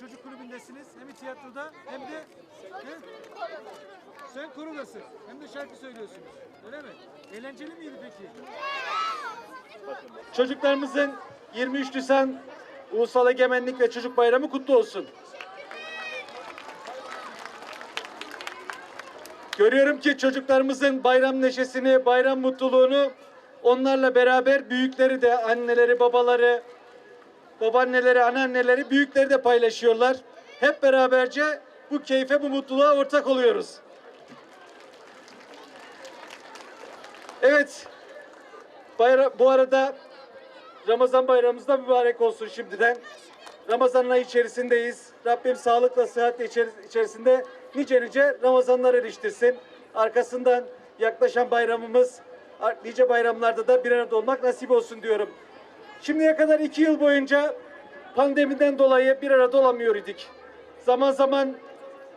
çocuk kulübündesiniz. Hem tiyatroda hem de... He? Sen korudasın. Hem de şarkı söylüyorsunuz. Öyle mi? Eğlenceli miydi peki? Çocuklarımızın 23 Nisan Ulusal Egemenlik ve Çocuk Bayramı kutlu olsun. Görüyorum ki çocuklarımızın bayram neşesini, bayram mutluluğunu onlarla beraber büyükleri de, anneleri, babaları, babaanneleri, anneanneleri, büyükleri de paylaşıyorlar. Hep beraberce bu keyfe, bu mutluluğa ortak oluyoruz. Evet, bayra bu arada Ramazan bayramımız da mübarek olsun şimdiden. Ramazan ayı içerisindeyiz. Rabbim sağlıkla, sıhhatle içeri- içerisinde nice nice Ramazanlar eriştirsin. Arkasından yaklaşan bayramımız, nice bayramlarda da bir arada olmak nasip olsun diyorum. Şimdiye kadar iki yıl boyunca pandemiden dolayı bir arada olamıyor idik. Zaman zaman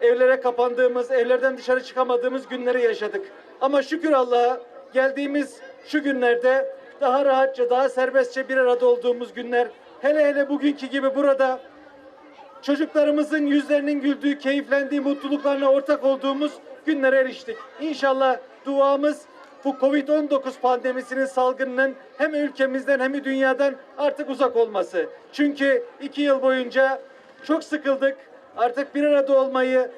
evlere kapandığımız, evlerden dışarı çıkamadığımız günleri yaşadık. Ama şükür Allah'a geldiğimiz şu günlerde daha rahatça, daha serbestçe bir arada olduğumuz günler, hele hele bugünkü gibi burada çocuklarımızın yüzlerinin güldüğü, keyiflendiği, mutluluklarına ortak olduğumuz günlere eriştik. İnşallah duamız bu Covid-19 pandemisinin salgınının hem ülkemizden hem de dünyadan artık uzak olması. Çünkü iki yıl boyunca çok sıkıldık. Artık bir arada olmayı,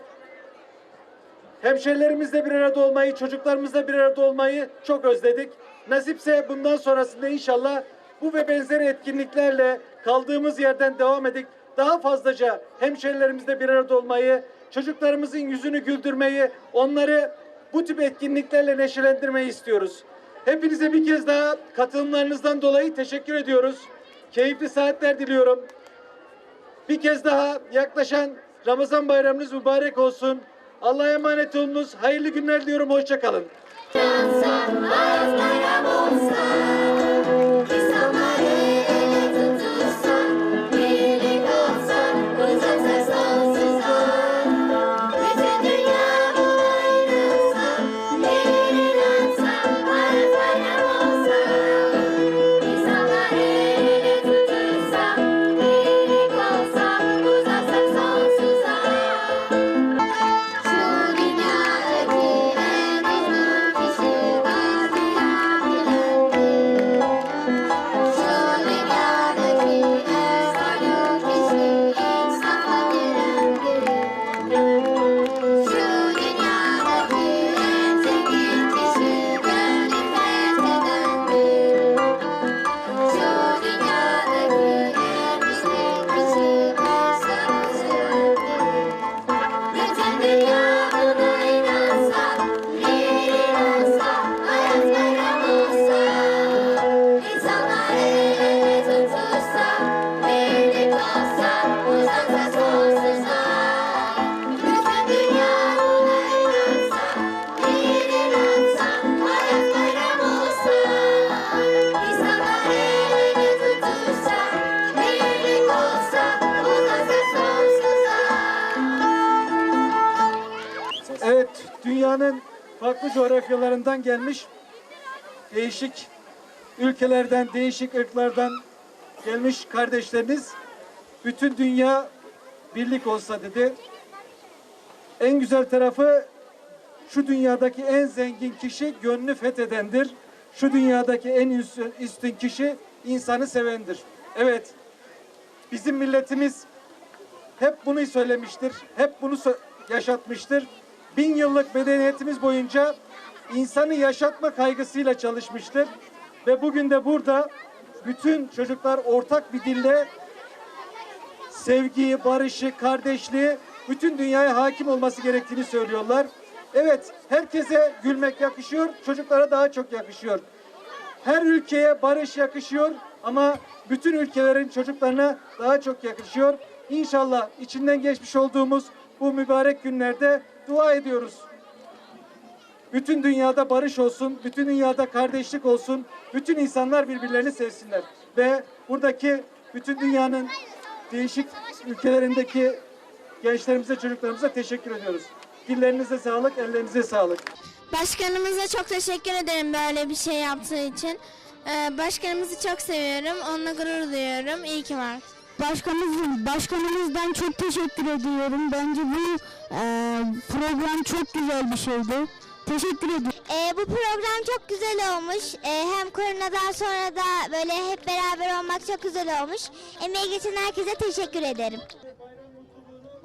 hemşerilerimizle bir arada olmayı, çocuklarımızla bir arada olmayı çok özledik. Nasipse bundan sonrasında inşallah bu ve benzeri etkinliklerle kaldığımız yerden devam edip daha fazlaca hemşerilerimizle bir arada olmayı, çocuklarımızın yüzünü güldürmeyi, onları bu tip etkinliklerle neşelendirmeyi istiyoruz. Hepinize bir kez daha katılımlarınızdan dolayı teşekkür ediyoruz. Keyifli saatler diliyorum. Bir kez daha yaklaşan Ramazan bayramınız mübarek olsun. Allah'a emanet olunuz. Hayırlı günler diliyorum. Hoşça kalın. Coğrafyalarından gelmiş değişik ülkelerden, değişik ırklardan gelmiş kardeşleriniz bütün dünya birlik olsa dedi. En güzel tarafı şu dünyadaki en zengin kişi gönlü fethedendir. Şu dünyadaki en üstün, kişi insanı sevendir. Evet, bizim milletimiz hep bunu söylemiştir. Hep bunu yaşatmıştır. Bin yıllık medeniyetimiz boyunca insanı yaşatma kaygısıyla çalışmıştır. Ve bugün de burada bütün çocuklar ortak bir dille sevgiyi, barışı, kardeşliği bütün dünyaya hakim olması gerektiğini söylüyorlar. Evet, herkese gülmek yakışıyor, çocuklara daha çok yakışıyor. Her ülkeye barış yakışıyor ama bütün ülkelerin çocuklarına daha çok yakışıyor. İnşallah içinden geçmiş olduğumuz bu mübarek günlerde dua ediyoruz. Bütün dünyada barış olsun, bütün dünyada kardeşlik olsun, bütün insanlar birbirlerini sevsinler. Ve buradaki bütün dünyanın değişik ülkelerindeki gençlerimize, çocuklarımıza teşekkür ediyoruz. Dillerinize sağlık, ellerinize sağlık. Başkanımıza çok teşekkür ederim böyle bir şey yaptığı için. Ee, başkanımızı çok seviyorum. Onunla gurur duyuyorum. İyi ki var. Başkanımız, başkanımızdan çok teşekkür ediyorum. Bence bu e, program çok güzel bir şeydi. Teşekkür ederim. Ee, bu program çok güzel olmuş. Ee, hem koronadan sonra da böyle hep beraber olmak çok güzel olmuş. Emeği geçen herkese teşekkür ederim.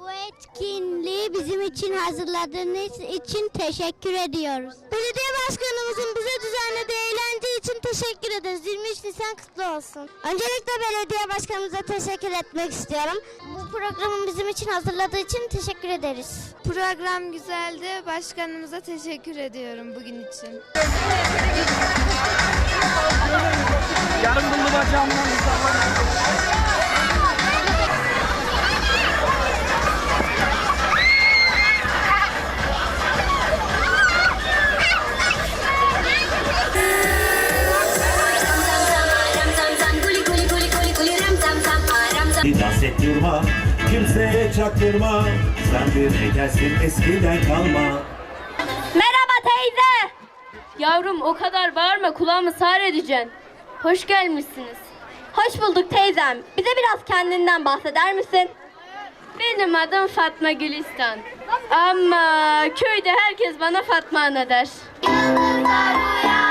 Bu etkinliği bizim için hazırladığınız için teşekkür ediyoruz. Belediye başkanımızın bize düzenlediği eğlence için teşekkür ederiz. 23 Nisan kutlu olsun. Öncelikle belediye başkanımıza teşekkür etmek istiyorum. Bu programı bizim için hazırladığı için teşekkür ederiz. Program güzeldi. Başkanımıza teşekkür ediyorum bugün için. Dans çaktırma Sen bir heykelsin eskiden kalma Merhaba teyze. Yavrum o kadar bağırma kulağımı sağır edeceksin. Hoş gelmişsiniz. Hoş bulduk teyzem. Bize biraz kendinden bahseder misin? Benim adım Fatma Gülistan. Ama köyde herkes bana Fatma ana der. Yıldızlar uyansın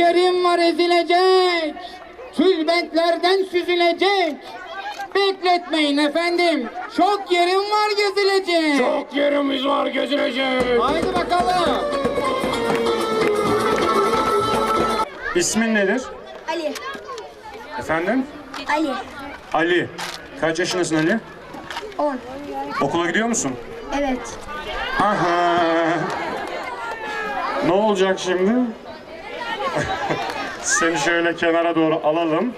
Şekerim var ezilecek. Tülbentlerden süzülecek. Bekletmeyin efendim. Çok yerim var gezilecek. Çok yerimiz var gezilecek. Haydi bakalım. İsmin nedir? Ali. Efendim? Ali. Ali. Kaç yaşındasın Ali? 10. Okula gidiyor musun? Evet. Aha. Ne olacak şimdi? Seni şöyle kenara doğru alalım.